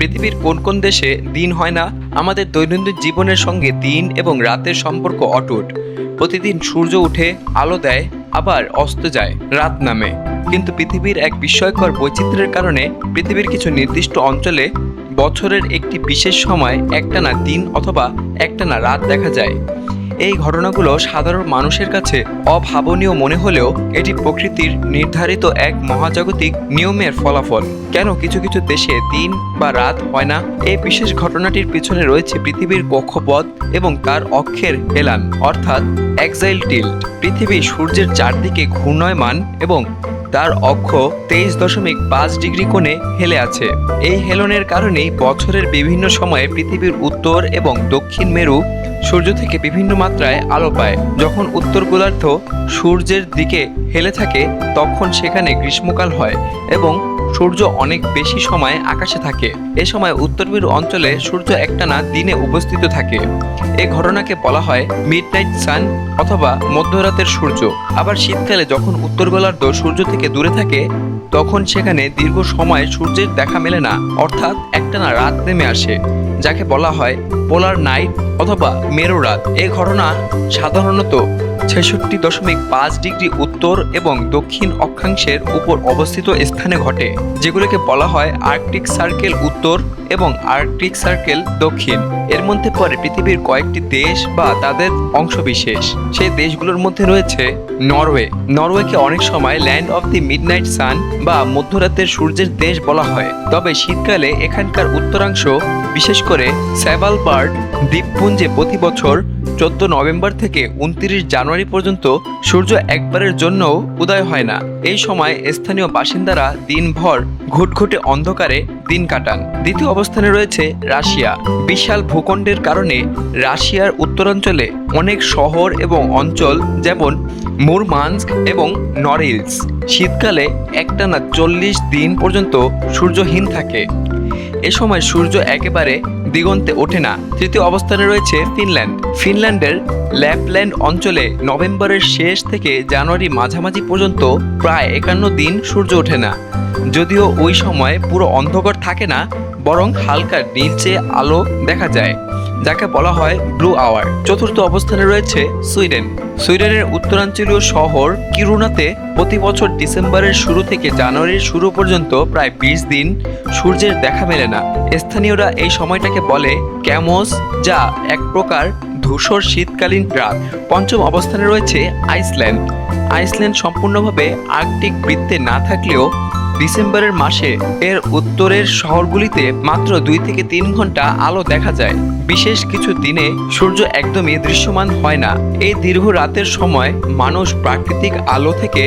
পৃথিবীর কোন কোন দেশে দিন হয় না, আমাদের দৈনন্দিন জীবনের সঙ্গে দিন এবং রাতের সম্পর্ক অটুট। প্রতিদিন সূর্য উঠে, আলো দেয়, আবার অস্ত যায়, রাত নামে। কিন্তু পৃথিবীর এক বিস্ময়কর বৈচিত্র্যের কারণে পৃথিবীর কিছু নির্দিষ্ট অঞ্চলে বছরের একটি বিশেষ সময় একটানা দিন অথবা একটানা রাত দেখা যায়। এই ঘটনাগুলো সাধারণ মানুষের কাছে অভাবনীয় মনে হলেও এটি প্রকৃতির নির্ধারিত এক মহাজাগতিক নিয়মের ফলাফল। কেন কিছু কিছু দেশে দিন বা রাত হয় না? এই বিশেষ ঘটনাটির পিছনে রয়েছে পৃথিবীর কক্ষপথ এবং তার অক্ষের হেলান, অর্থাৎ এক্সাইল টিল্ট। পৃথিবী সূর্যের চারদিকে ঘূর্ণয়মান এবং তার অক্ষ তেইশ দশমিক পাঁচ ডিগ্রি কোণে হেলে আছে। এই হেলনের কারণেই বছরের বিভিন্ন সময়ে পৃথিবীর উত্তর এবং দক্ষিণ মেরু সূর্য থেকে বিভিন্ন মাত্রায় আলো পায়। যখন উত্তর গোলার্ধ সূর্যের দিকে হেলে থাকে, তখন সেখানে গ্রীষ্মকাল হয় এবং সূর্য অনেক বেশি সময় আকাশে থাকে। এ সময় উত্তর মেরু অঞ্চলে সূর্য একটানা দিনে উপস্থিত থাকে। এ ঘটনাকে বলা হয় মিডনাইট সান অথবা মধ্যরাতের সূর্য। আবার শীতকালে যখন উত্তর গোলার্ধ সূর্য থেকে দূরে থাকে, তখন সেখানে দীর্ঘ সময় সূর্যের দেখা মেলে না, অর্থাৎ একটানা রাত নেমে আসে, যাকে বলা হয় পোলার নাইট অথবা মেরু রাত। এই ঘটনা সাধারণত ছেষট্টি দশমিক পাঁচ ডিগ্রি উত্তর এবং দক্ষিণ অক্ষাংশের উপর অবস্থিত স্থানে ঘটে, যেগুলোকে বলা হয় আর্কটিক সার্কেল উত্তর এবং আর্কটিক সার্কেল দক্ষিণ। এর মধ্যে পড়ে পৃথিবীর কয়েকটি দেশ বা তাদের অংশবিশেষ। সেই দেশগুলোর মধ্যে রয়েছে নরওয়ে। নরওয়েকে অনেক সময় land of the midnight sun বা মধ্যরাতের সূর্যের দেশ বলা হয়। তবে শীতকালে এখানকার উত্তরাংশ, বিশেষ করে স্যাভালবার্ড, দ্বীপপুঞ্জে প্রতি বছর চোদ্দ নভেম্বর থেকে উনত্রিশ জানুয়ারি পর্যন্ত সূর্য একবারের জন্যও উদয় হয় না। এই সময় স্থানীয় বাসিন্দারা দিনভর ঘুটঘুটে অন্ধকারে দিন কাটান। দ্বিতীয় অবস্থানে রয়েছে রাশিয়া। বিশাল ভূখণ্ডের কারণে রাশিয়ার উত্তরাঞ্চলে অনেক শহর এবং অঞ্চল যেমন মুরমানস্ক এবং নরিলস। শীতকালে একটানা চল্লিশ দিন পর্যন্ত সূর্যহীন থাকে। এ সময় সূর্য একেবারে দিগন্তে ওঠে না। তৃতীয় অবস্থানে রয়েছে ফিনল্যান্ড। ফিনল্যান্ডের ল্যাপল্যান্ড অঞ্চলে নভেম্বরের শেষ থেকে জানুয়ারি মাঝামাঝি পর্যন্ত প্রায় একান্ন দিন সূর্য ওঠে না। যদিও ওই সময় পুরো অন্ধকার থাকে না, বরং হালকা নীলচে আলো দেখা যায়। যাকে বলা হয় ব্লু আওয়ার। চতুর্থ অবস্থানে রয়েছে সুইডেন। সুইডেনের উত্তরাঞ্চলীয় শহর কিরুনাতে প্রতি বছর ডিসেম্বরের শুরু থেকে জানুয়ারির শুরু পর্যন্ত প্রায় বিশ দিন সূর্যের দেখা মেলে না। স্থানীয়রা এই সময়টাকে বলে ক্যামোস, যা এক প্রকার ধূসর শীতকালীন রাত। পঞ্চম অবস্থানে রয়েছে আইসল্যান্ড। আইসল্যান্ড সম্পূর্ণভাবে আর্কটিক বৃত্তে না থাকলেও ডিসেম্বরের মাসে এর উত্তরের শহরগুলিতে মাত্র দুই থেকে তিন ঘণ্টা আলো দেখা যায়। বিশেষ কিছু দিনে সূর্য একদমই দৃশ্যমান হয় না। এই দীর্ঘ রাতের সময় মানুষ প্রাকৃতিক আলো থেকে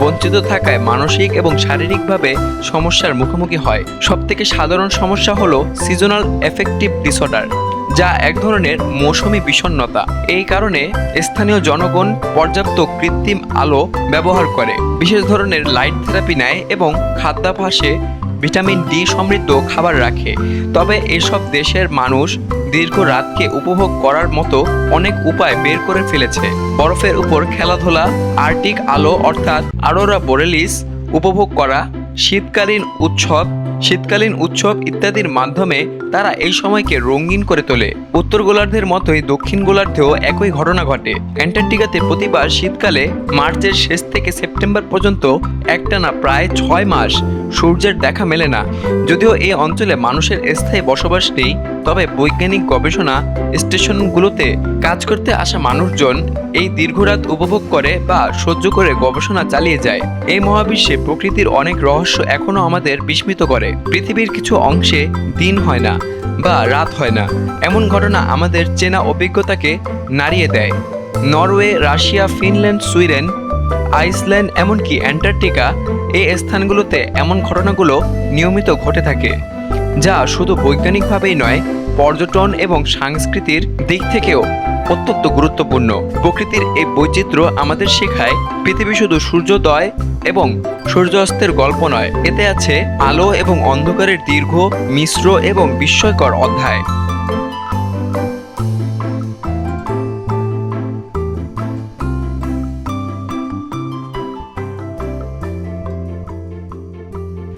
বঞ্চিত থাকায় মানসিক এবং শারীরিকভাবে সমস্যার মুখোমুখি হয়। সবথেকে সাধারণ সমস্যা হলো সিজনাল এফেক্টিভ ডিসঅর্ডার যা এক ধরনের মৌসুমি বিষণ্ণতা। এই কারণে স্থানীয় জনগণ পর্যাপ্ত কৃত্রিম আলো ব্যবহার করে। বিশেষ ধরনের লাইট থেরাপি নেয় এবং খাদ্যাভ্যাসে ভিটামিন ডি সমৃদ্ধ খাবার রাখে। তবে এসব দেশের মানুষ দীর্ঘ রাতকে উপভোগ করার মতো অনেক উপায় বের করে ফেলেছে। বরফের উপর খেলাধুলা, আর্টিক আলো অর্থাৎ আরোরা বোরেলিস উপভোগ করা শীতকালীন উৎসব শীতকালীন উৎসব ইত্যাদির মাধ্যমে তারা এই সময়কে রঙিন করে তোলে। উত্তর গোলার্ধের মতোই দক্ষিণ গোলার্ধেও একই ঘটনা ঘটে। অ্যান্টার্কটিকাতে প্রতিবার শীতকালে মার্চের শেষ থেকে সেপ্টেম্বর পর্যন্ত একটানা প্রায় ছয় মাস সূর্যের দেখা মেলে না। যদিও এই অঞ্চলে মানুষের স্থায়ী বসবাস নেই, তবে বৈজ্ঞানিক গবেষণা স্টেশনগুলোতে কাজ করতে আসা মানুষজন এই দীর্ঘরাত উপভোগ করে বা সহ্য করে গবেষণা চালিয়ে যায়। এই মহাবিশ্বে প্রকৃতির অনেক রহস্য এখনও আমাদের বিস্মিত করে। পৃথিবীর কিছু অংশে দিন হয় না বা রাত হয় না। এমন ঘটনা আমাদের চেনা অভিজ্ঞতাকে নাড়িয়ে দেয়। Norway, Russia, Finland, Sweden Iceland এমনকি অ্যান্টার্কটিকা এই স্থানগুলোতে এমন ঘটনাগুলো নিয়মিত ঘটে থাকে, যা শুধু বৈজ্ঞানিকভাবেই নয়, পর্যটন এবং সংস্কৃতির দিক থেকেও অত্যন্ত গুরুত্বপূর্ণ। প্রকৃতির এই বৈচিত্র্য আমাদের শেখায় পৃথিবী শুধু সূর্যোদয় এবং সূর্যাস্তের গল্প নয়, এতে আছে আলো এবং অন্ধকারের দীর্ঘ, মিশ্র এবং বিস্ময়কর অধ্যায়।